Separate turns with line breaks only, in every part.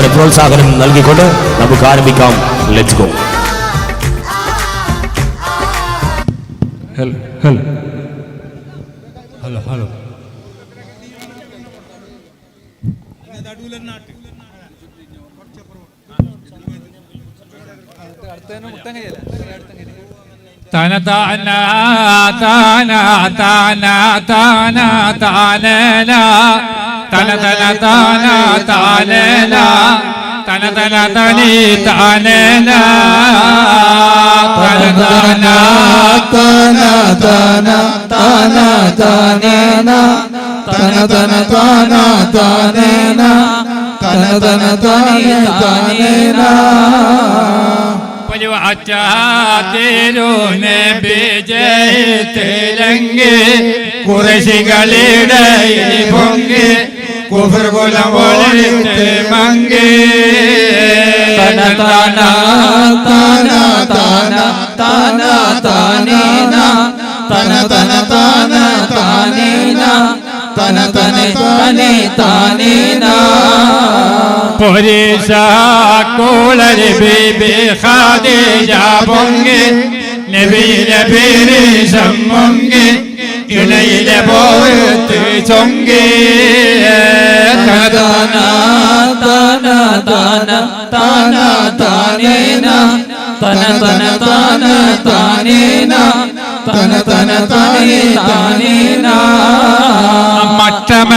അവരെ പ്രോത്സാഹനം നൽകിക്കൊണ്ട് നമുക്ക് ആരംഭിക്കാം. Let's go
hello hello hello hello തന താന താന താന താന താന തന തന താന താലേല തല തല തലി താലേല തല താന
താന താന താന താനേന തന തന താന താനേന തന തന താനേ താനേന
പരിവാച്ചാതിരുന്ന് വിജയത്തിലങ്കി കുറശികളിടയിൽ പൊങ്ങി കുഫർകുലം പോലത്തെ മങ്കി
തന താന താന താന താന താനേന. തന തന താന താനേന. തന തന താനേ താനേന.
പൊരീശാക്കോളരി ബീബി ഖാദിജ പൊങ്ങി നബിയിലെ പേരീശം പൊങ്ങി. ഇണയിലെ പോത്ത് ചൊങ്കേ
താന താന താന താന താനേന. തന തന താന താനേന. തന തന താനേ താനേന.
മട്ടമ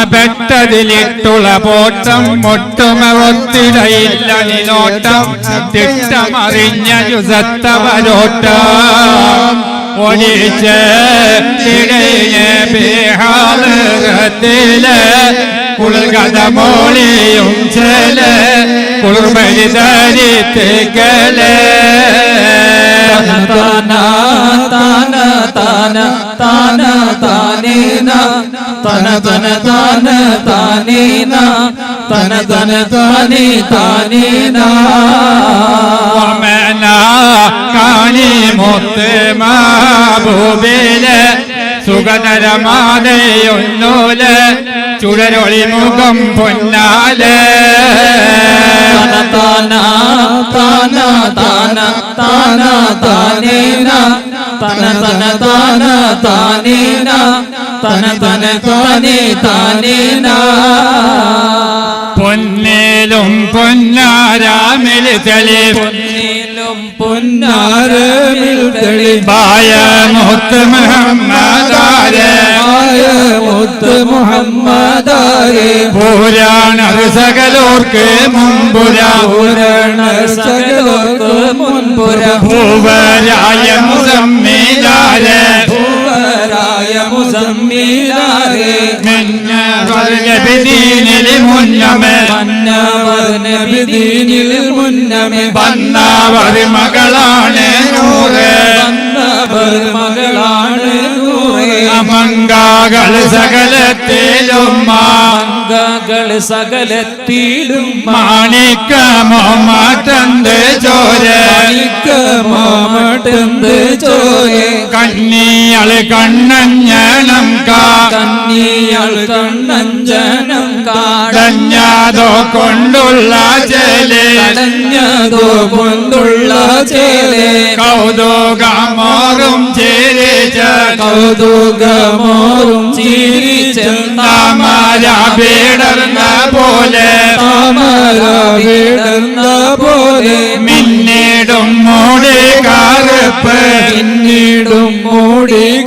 പോട്ടം മൊട്ടുമ ഒത്തിടയില്ല നിലോട്ടം. തിട്ടമറിഞ്ഞ യുസത്തവരോട്ടം ഒളിച്ച് തിടയെ ബിഹാലത്തിൽ കുളിർകഥ മോളിയും ചെല കുളിർമഴി ധരിത്തിക്കൽ
താന താന താന താനേന. തന തന താന താനേന. തന തന തനി താനേന
കാണി മുത്ത് മാബൂബിൽ സുഖതരമാതയൊന്നൂൽ ചുടരൊളി മുഖം പൊന്നാൽ.
തന താന താന താന താന തന തന തന താന താനേന തന തന താനേ താനേനാ
പൊന്നേലും പൊന്നാരാമിൽ തെളി.
പൊന്നേലും പൊന്നാരമിൽ തെളി.
ബായ മുത്ത് മുഹമ്മദാരെ.
ബായ മുത്ത് മുഹമ്മദാരെ.
പുരാണ സകലോർക്ക് മുമ്പുരാ
പുരാണ സകലോർക്ക് മുൻപുര.
ഭൂവരായ മിന്നീനിൽ മുന്നമേ.
നബി ദീനിൽ മുന്നമേ.
വന്നവർ മകളാണ് നൂറ്.
വന്നവർ മകളാണ് നൂറേ.
മങ്കാകൾ സകലത്തിലും
മംഗകൾ സകലത്തിലും
മാണിക്കമോ മാറ്റന്ത് ചോര.
മാമട്ടെന്ത് ചോയെ
കാ കണ്ണഞ്ഞണം
കന്നിയാൾ കണ്ണഞ്ചനം
കാടഞ്ഞാതോ കൊണ്ടുള്ള ചേലെ.
കടഞ്ഞതോ കൊണ്ടുള്ള ചേലെ.
കൗതുകമോറും ചേരിച്ച
കൗതുകമോറും
താമര പീടർന്ന പോലെ.
താമര വിടുന്ന പോലെ.
മിന്നിടും മൂടി കറുപ്പ്
പിന്നീടും മൂടി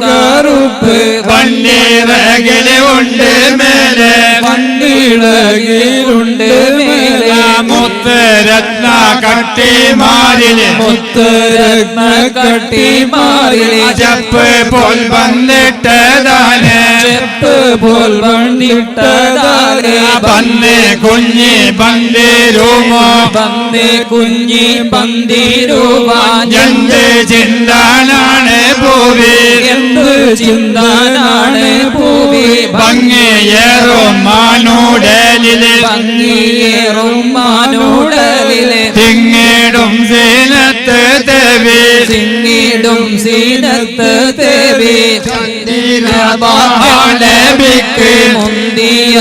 കട്ടിമാരിൽ
മുത്തരത്ന കട്ടിമാരിലെ ചപ്പ് പോൽ വന്നിട്ടതാണ്.
ചെപ്പ് പോൽ വന്നിട്ടതാണ്.
പന്ന് കുഞ്ഞി പന്തിരുമോ?
പന്തി കുഞ്ഞി പന്തിരുവാൻ
എന്ത് ചിന്താനാണ് പോവേ
എന്ത് ചിന്താനാണ് സിങ്ങിടും സീനത്ത് ദേവി
നബിക്ക്
മുന്തിയ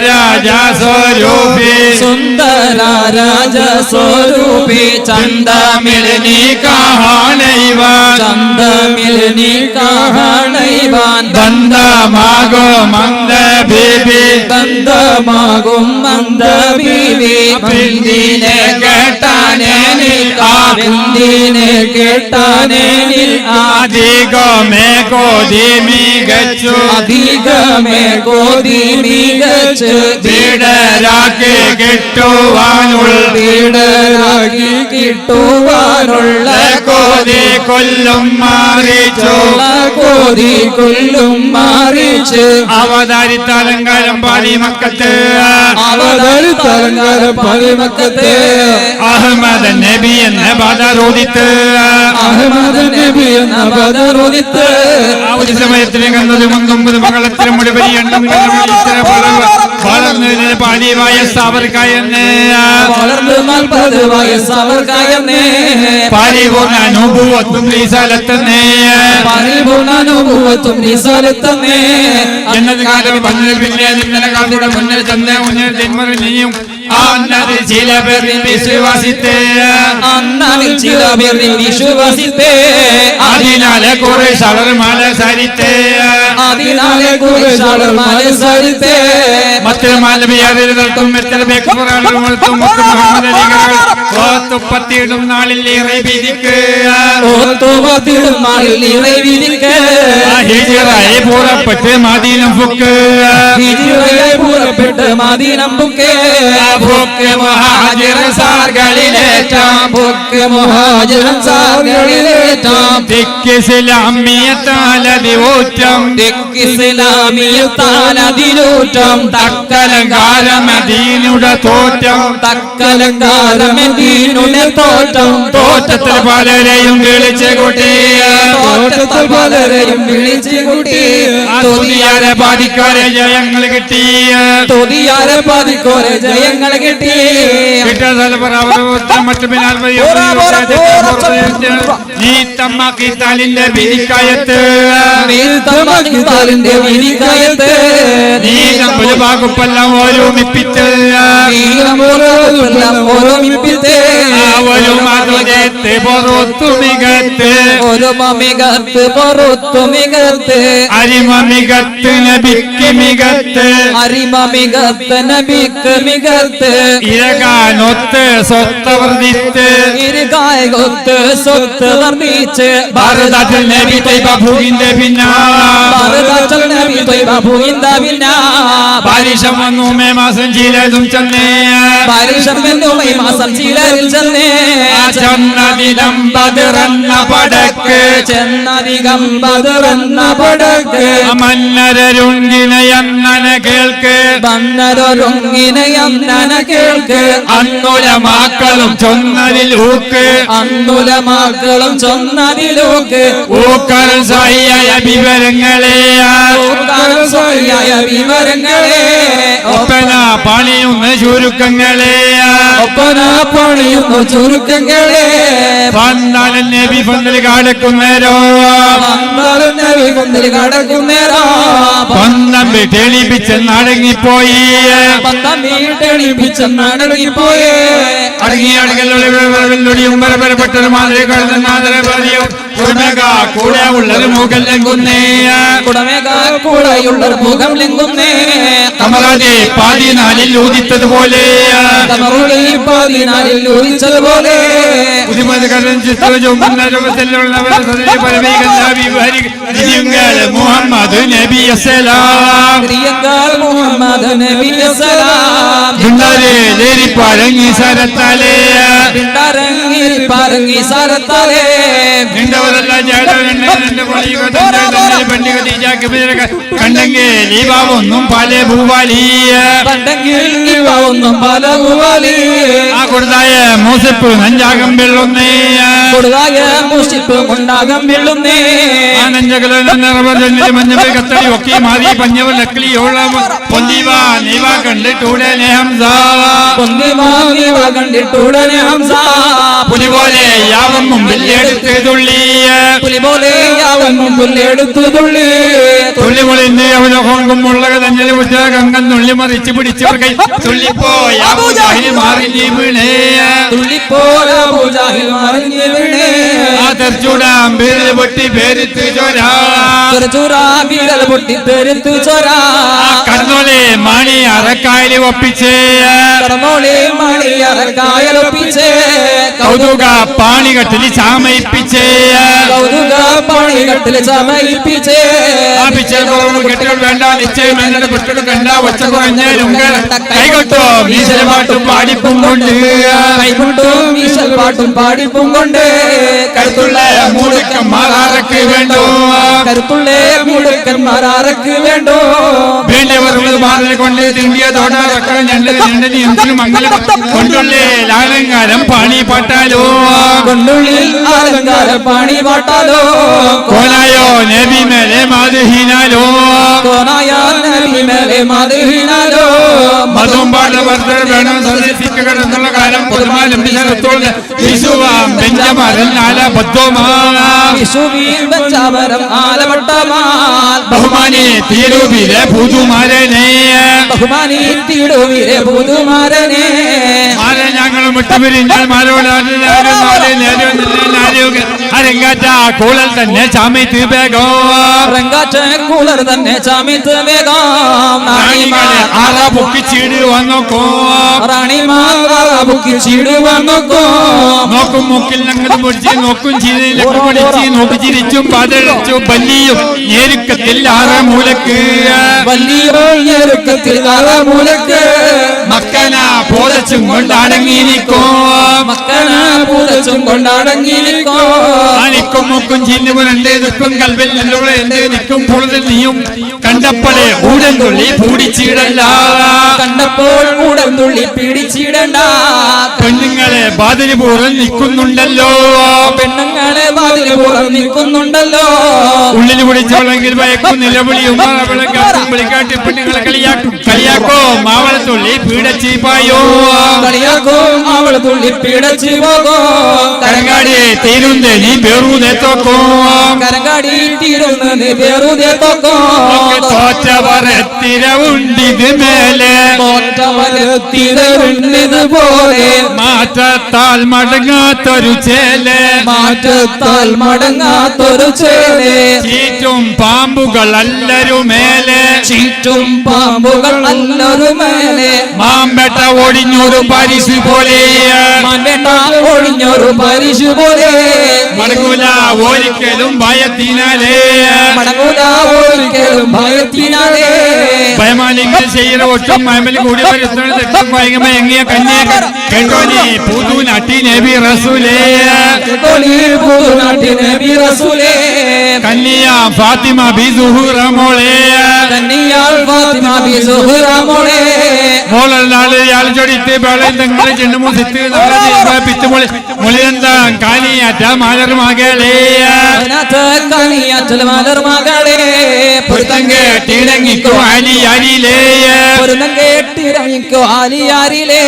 രാജ
സ്വരൂപി
രാജസ്വരൂപി ചന്തമിൽ നീ
കാണൈവാൻ
ചന്തമിൽ നീ കാണൈവാൻ
ദന്തമാകോ മന്ദ ബീബി
ബന്ധമാകും മന്ദ ബീവി പിന്തിനെ കേട്ടാനേ പിന്തിനെ കേട്ടാനേ
അധികമേ കോതി മികച്ചു.
അധികമേ കോതി മികച്ച്
പീഡരാക്കി കിട്ടുവാനുള്ള
പീഡരാക്കി കിട്ടുവാനുള്ള
കോതി കൊല്ലും മാറിച്ചു.
കോതി കൊല്ലും മാറിച്ച്.
അവതാരിത്ത അലങ്കാരം പാടി മക്കത്ത്.
അവതാരിത്താലങ്കാരം പാടി മക്കത്ത്.
അഹമ്മദ് നബി എന്ന ബദറുദിത്ത്
അഹമ്മദ് നബി എന്ന ബദറുദിത്ത്
ആ ഒരു സമയത്തിന് കണ്ടത് മങ്കൊമ്പത് മകളത്തിന് മുടിപരി എണ്ണം വളർന്നതിന് പാടിയമായ സാവർക്കായെന്ന്
വളർന്നു നാൽപ്പത് വയസ്സവർക്കായെന്നേ
പരിപൂർണ അനുഭവത്തും ഈ സ്ഥലത്തന്നെ
പരിപൂർണാനുഭവത്തും നിസാലത്തന്നേ
എന്നത് കാലം പന്നിൽ പിന്നെ നിന്നെ കാലത്തിന്റെ മുന്നിൽ ചെന്ന് മുന്നിൽ തിന്മറി നീയും ആ അന്നത് ചില പേർ വിശ്വാസിത്തെ.
അന്നത് ചില പേർ വിശ്വസിത്തേ.
അതിനാലെ കുറെ ശവർമാല സരിത്തെ.
അതിനാലെ കുറിച്ചാളർ മനസ്സരിത്തേ
മറ്റൊരു മാലവിയാറിൽ നിർത്തും എത്ര ബേക്കുറാളും പത്തിയിടും നാളിൽ ഏറെ വിധിക്ക്.
ഓത്തുപത്തിയിടും നാളിൽ ഇറവിരിക്ക്
ഹിജിറായി പുറപ്പെട്ട് മദീനം ഫുക്ക്.
ഹിജിറയെ പുറപ്പെട്ട് മദീനമ്പുക്കേ
ഫുക്ക് മഹാജിറ ഊറ്റം തക്കലങ്കാരമദീനുടെ തോറ്റം.
തക്കലങ്കാരമെന്തീനുടെ തോറ്റം.
തോറ്റത്തിൽ പലരെയും വിളിച്ചു
തോറ്റത്തിൽ പലരെയും വിളിച്ചു കൂട്ടി.
തുതിയാരെ ജയങ്ങൾ കിട്ടിയ
തൊതിയാരെ പാതിക്കോരെ ജയങ്ങൾ കിട്ടി.
കിട്ടിയ തലമുറ അവർ മറ്റു പിന്നാൽ വഴി നീ തമ്മാക്കി വിരിക്കയത്ത്
വീഴ്ത്തമാക്കിത്താലിന്റെ വിധിക്കയത്ത്
നീ നമ്മുടെ വകുപ്പെല്ലാം
ഓരോമിപ്പിച്ച് ഓരോമിപ്പിത്തേ
ഒരു മധുരത്ത് പുറത്തു മികത്ത്
ഒരു മമികത്ത് പുറത്തു മികത്ത്
അരിമമികത്ത് നബിക്ക് മികത്ത്
അരിമമികത്ത് നബിക്ക് മികത്ത്
ഇരകാനൊത്ത് സ്വത്തവർദ്ധിത്ത്
കൊത്ത് സ്വത്ത് വർണിച്ച്
ഭാരതത്തിൽ നബി തൈബ ഭൂവിന്റെ പിന്നാ.
ഭാരതത്തിൽ നബി തൊയ്ബ ഭൂവിന്ദ പിന്നാ.
പാരിഷം വന്നു മേ മാസം ചിലതും ചെന്നേ.
പാരിഷം എന്നു ഈ മാസം ചിലരിൽ ചെന്നേ.
ആ ചന്നതിലം ബദറന്ന പടക്ക്.
ചെന്നധികം പതിറന്ന പടക്ക്.
മന്നരരുങ്കിനയന്നന കേൾക്ക്.
ബന്നരൊരുങ്ങിനയന്നന കേൾക്ക്.
അന്നുലമാക്കളും ചൊന്നതിൽ ഊക്ക്
അന്നുലമാക്കളും ചൊന്നതിലൂക്ക്
ഊക്കരൻ സായിയായ വിവരങ്ങളെ
ഊക്കായ വിവരങ്ങളെ
ഒപ്പന പണിയുന്ന ചുരുക്കങ്ങളെ
ഒപ്പന പണിയുന്ന ചുരുക്കങ്ങളെ
പന്താലൻ നബി പന്തൽ കാടക്കുന്നേരോ
നബി
പന്തം തെളിപ്പിച്ച് നടങ്ങിപ്പോയി
പന്തം വീട്ടെളിപ്പിച്ച് നടങ്ങിപ്പോയേ
അടങ്ങി അടങ്ങലൊടിയും പരപരപ്പെട്ടൊരു മാതിരി കഴിഞ്ഞ മാതിരി പറയും കൂടെ മുഖം
കുടമേക കൂടെയുള്ള മുഖം
തമറാതെ പതിനാലിൽ ചിത്രജും മുഹമ്മദ് നബി
മുഹമ്മദ് നബി സലാം
സരത്താലേ
പറങ്ങി സരത്തലേ.
ലീവാവൊന്നും പല
ഒന്നും പല ഭൂവാലി
ആ കൊടുത്തായ മൂസപ്പ് നഞ്ചാകം വെള്ളൊന്നേ.
കൊടുതായ മുഷിപ്പ് ഉണ്ടാകം വീഴുന്നേ
ആ നെഞ്ചകല മഞ്ഞവൽ കത്തടി ഒക്കെ മാറി പഞ്ഞവൽ ലക്കിളിയോളം പൊന്തിവാ നീവ കണ്ടിട്ടൂടെ ഹംസ.
പൊന്തി വാങ്ങി കണ്ടിട്ടുടനെ ഹംസ.
പുലി പോലെ യാവം മുമ്പിൽ എടുത്ത് തുള്ളിയ.
പുലി പോലെ അവൻ മുമ്പിൽ എടുത്തു തുള്ളി.
തുള്ളി മുളിന്ന് അവനെ ഹോങ്കുമുള്ളക തന്നെ മുറ്റ കങ്കൻ തുള്ളി മറിച്ച് പിടിച്ചവർ കൈ. അബൂജഹൽ മാറി വീണേ.
തുള്ളിപ്പോ പൂജാഹിൽ
തെർച്ചൂടാം പേര് പൊട്ടി പേരിത്ത് ചോരാ.
വീരൽ പൊട്ടി പെരുത്തു ചൊരാ.
കണ്ണോലെ മാണി അറക്കായൽ ഒപ്പിച്ചേ.
കടന്നോളെ മണിയറക്കായലൊപ്പിച്ചേ
കൗതുക പാണികട്ടിൽ ചാമയിപ്പിച്ചേ.
കൗതുക പണികട്ടിൽ സമയിപ്പിച്ചേ
ആപിച്ചൽ കുറവ് കെട്ടികൾ വേണ്ട നിശ്ചയം എന്നെ കുട്ടികൾ കണ്ട ഒച്ച കുറഞ്ഞാലും കൈകൊട്ടോ മീശല പാട്ടും പാടിപ്പും കൊണ്ട്.
കൈകൊട്ടോ വീശൽ പാട്ടും പാടിപ്പും കൊണ്ട്.
കരുത്തുള്ള മൂടുക്കം മാറാറക്ക് വേണ്ടോ?
കരുത്തുള്ള മുടുക്കന്മാരാർക്ക് വേണ്ടോ?
വേണ്ടവർ മാറിനെ കൊണ്ട് തിണ്ടിയ തോട്ടാറക്കൾ ഞണ്ടത് ഞണ്ടത് എന്തിനും മംഗലം. കൊണ്ടുള്ള ലാലങ്കാരം പാണി പാട്ടാലോ
കൊണ്ടുള്ളിൽ അലങ്കാര പാണി പാട്ടാലോ.
കോലായോ നബി മേലെ മാതുഹീനാലോ.
കോനായ നബി മേലെ മധുഹിനാലോ
മതവും പാടുവർദ്ധർ വേണം സദസ്സിക്കുക എന്നുള്ള കാലം പൊതുമാലും വിശുവാം ബെഞ്ചമാരൻ നാല ബഹുമാനി തീരുവിലെ ഭൂതുമാരനെ
ബഹുമാനി തീടുവിരെ പുതുമാരനെ
കൂളൽ തന്നെ ചാമയത്ത് വേഗോ
റങ്കാറ്റ കൂളർ തന്നെ ചാമിത്ത് വേഗം
റാണിമാരെ ആറാ പൊക്കി ചീട് വന്നോക്കോ
റാണിമാക്കി ചീടുവാൻ നോക്കോ
നോക്കും മൂക്കിൽ ഞങ്ങൾ മുടിച്ച് നോക്കും ചീരയിലൊക്കെ മുടിച്ച് നോക്കി ചിരിച്ചും പതളിച്ചു ബല്ലിയും ഞെരുക്കത്തിൽ ആറാ മൂലക്ക്.
വലിയ ഞെരുക്കത്തിൽ മൂലക്ക്.
മക്കന പോതച്ചും കൊണ്ടടങ്ങിയിരിക്കോ
മക്കന പൂതച്ചും കൊണ്ടടങ്ങിയിരിക്കോ?
നിക്കും മുക്കും ചിന്നുമുരണ്ട് നിൽക്കും കൽവിൽ നിന്നുള്ള എന്റെ നിൽക്കും? കൂടുതൽ നീയും കണ്ടപ്പോഴേ ഊടൻ തുള്ളി പൂടിച്ചിടല്ല
കണ്ടപ്പോൾ ഉടൻ തുള്ളി പിടിച്ചിടണ്ട.
പെണ്ണുങ്ങളെ ബാതിരി പോലും നിൽക്കുന്നുണ്ടല്ലോ.
പെണ്ണുങ്ങളെ പോലും നിൽക്കുന്നുണ്ടല്ലോ.
ഉള്ളിൽ പിടിച്ചവളെങ്കിൽ ഭയക്കും നിലവിളിയും വിളിക്കാട്ടി പെണ്ണുങ്ങളെ കളിയാക്കും. കളിയാക്കോ മാവളത്തുള്ളി പീഡച്ചീപ്പായോ?
കളിയാക്കോ മാവളത്തുള്ളി തുള്ളി പിടച്ചു പോകോ.
കരങ്ങാടി തീരുന്നേ നീ പേറൂതെ തോക്കോ.
കരങ്കാടി തീരുന്നത് വെറുതെ തൊക്കോ.
തോറ്റവർ എത്തിരവുണ്ടിത് മേലെ.
തിരവിണ്ടത് പോലെ.
മാറ്റത്താൽ മടങ്ങാത്തൊരു ചേൽ.
മാറ്റത്താൽ മടങ്ങാത്തൊരു ചേലെ.
ചീറ്റും പാമ്പുകൾ അല്ലരുമേലെ
ചീറ്റും പാമ്പുകൾ അല്ലൊരു മേലെ.
മാമ്പെട്ട ഒടിഞ്ഞൊരു പരിശു പോലെ
മൺവേണ്ട ഒഴിഞ്ഞൊരു പരിശു പോലെ.
മടങ്ങൂല ഒരിക്കലും ഭയത്തിനാലേ.
മടങ്ങൂല ഒരിക്കലും ഭയത്തിനാലേ.
ഭയമാലിങ്ങൾ ചെയ്യുന്ന ഒട്ടും മയമൽ കൂടി തെറ്റും ഭയങ്കമയങ്ങിയ കന്യ കേട്ടോലി പുതു നട്ടി നബി റസൂലേ. കന്യ ഫാത്തിമ ബി സുഹൂറ മോളെ.
ഫാത്തിമ ബി സുഹ്റ മോളെ.
മലർ മകളെ
പൊരുത്തം
കേട്ടിടങ്ങിക്കോ അലി അലിലേ
പൊരുത്തം കേട്ടിറങ്ങിക്കോ ആലിയാരിലേ.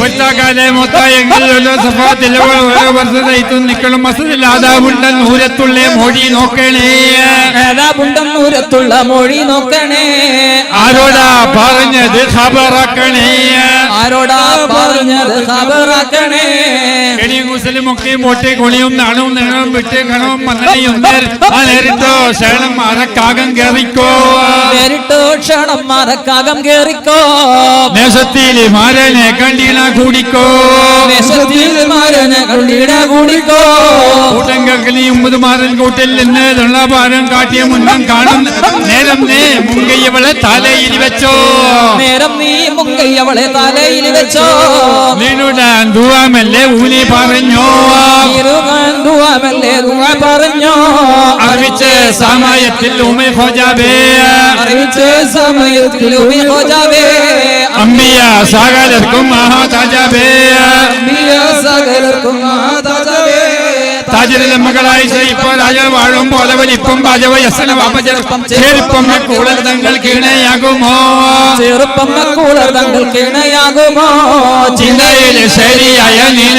പൊരുത്താക്കാലെ മൊത്തയെങ്കിൽ സഫാത്തിൽ ഓരോ വർഷത്തും നിക്കണം മസദില്ലാതാവുണ്ടൻ നൂരത്തുള്ളേ മൊഴി നോക്കണേ.
ഏതാപുണ്ടം ദൂരത്തുള്ള മൊഴി നോക്കണേ.
ആരോടാ പറഞ്ഞത് ഖബറാക്കണേ?
ആരോടാ പറഞ്ഞത് ഖബറാക്കണേ?
കെണിയും കുസലും ഒക്കെ മോട്ടെ കൊണിയും നാണവും നീളവും വിട്ട് കണവും മന്നനെയും നേർ ആ നേരിട്ടോ ശരണം മറക്കാകം
നേരിട്ടോ ക്ഷണം മറക്കാകം കേറിക്കോ.
നേശത്തിൽ മാരനെ കണ്ടീണ കൂടിക്കോ?
ദേശത്തിൽ മാരനെ കണ്ടിട കൂടിക്കോ?
കൂട്ടം കേൾക്കലി ഉമ്പത് മാരൻ കൂട്ടിൽ നിന്ന് തൊള്ളാപാരം കാട്ടിയ മുന്നം കാണും നേരം നീ മുങ്കയ്യവളെ തലയിൽ വെച്ചോ.
നേരം നീ മുങ്കയ്യവളെ തലയിൽ വെച്ചോ.
നീനുടാൻ ദൂവാമല്ലേ ഊലി പറഞ്ഞോ.
ഇരുകാൻ ദുആമല്ലേ ദുആ പറഞ്ഞോ?
അറിവിച്ച് സമയത്തിൽ ഉമൈ ഹോജാബേ.
അറിയിച്ച സമയത്തിൽ ഉമി ഹോജാവേ
അമ്പിയ സകലർക്കും മഹാതാജാബേ.
അമ്പിയ സകലർക്കും മാതാജാവേ
താജരിലെ മകളായി ഇപ്പോൾ രാജ വാഴും പോലെ വലിപ്പം പാചക യസന വാപചരപ്പം ചേരിപ്പം കൂടുതൽ തങ്ങൾ കിണയാകുമോ?
ചെറുപ്പം കൂളർ തങ്ങൾ കിണയാകുമോ?
ചിന്തയിൽ ശരിയായ നീന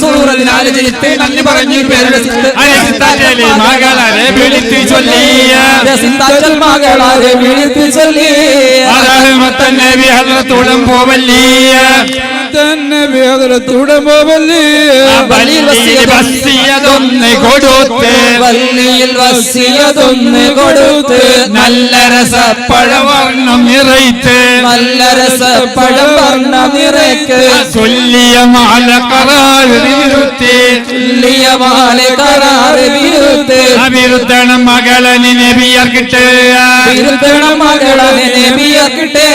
സൂറതിനാല് ജയിത്ത് നന്ദി പറഞ്ഞു പേരുടെ സിത്ത്.
അരിസിത്താറ്റേലി മകളെ വിളിച്ച് ചൊല്ലിയ.
സിന്താച്ചൽ മകളാരെ വിളിത്ത്
പോവല്ലേ കൊടുത്ത്.
വള്ളിയിൽ വസിയതൊന്ന് കൊടുത്ത്.
നല്ല രസപ്പഴവർണം നിറയിച്ച്
നല്ല രസപ്പഴം വർണ നിറയ്ക്ക്.
ചൊല്ലിയ മാല കറാറുത്തി
തുല്യമാലെ കരാറ് വിരുത്ത്
അവിരുദ്ധണ മകളനി നബിയർക്കിട്ട്
വിരുദ്ധണം മകളെ നബിയാക്കിട്ടേ.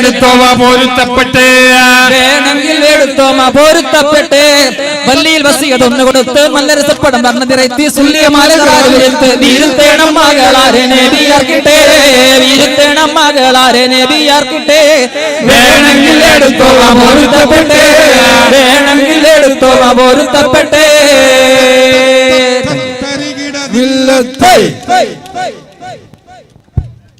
എടുത്തോമ പൊരുത്തപ്പെട്ട്.
വേണമെങ്കിൽ എടുത്തോമ പൊരുത്തപ്പെട്ട്. വല്ലിയിൽ വസീത് ഒന്ന് കൊടുത്ത് നല്ല രസപ്പെടും വർണതിരത്തി സുല്യമാലെടുത്ത് വീരുത്തേണം മകളാരെ നേബിയാർക്കിട്ടേ വീരുത്തേണം മകളാരെ നേബിയാർക്കിട്ടേ
വേണമെങ്കിൽ എടുത്തോമ പൊരുത്തപ്പെട്ട്. വേണമെങ്കിൽ എടുത്തോമ പൊരുത്തപ്പെട്ട്. വില്ലത്തൈ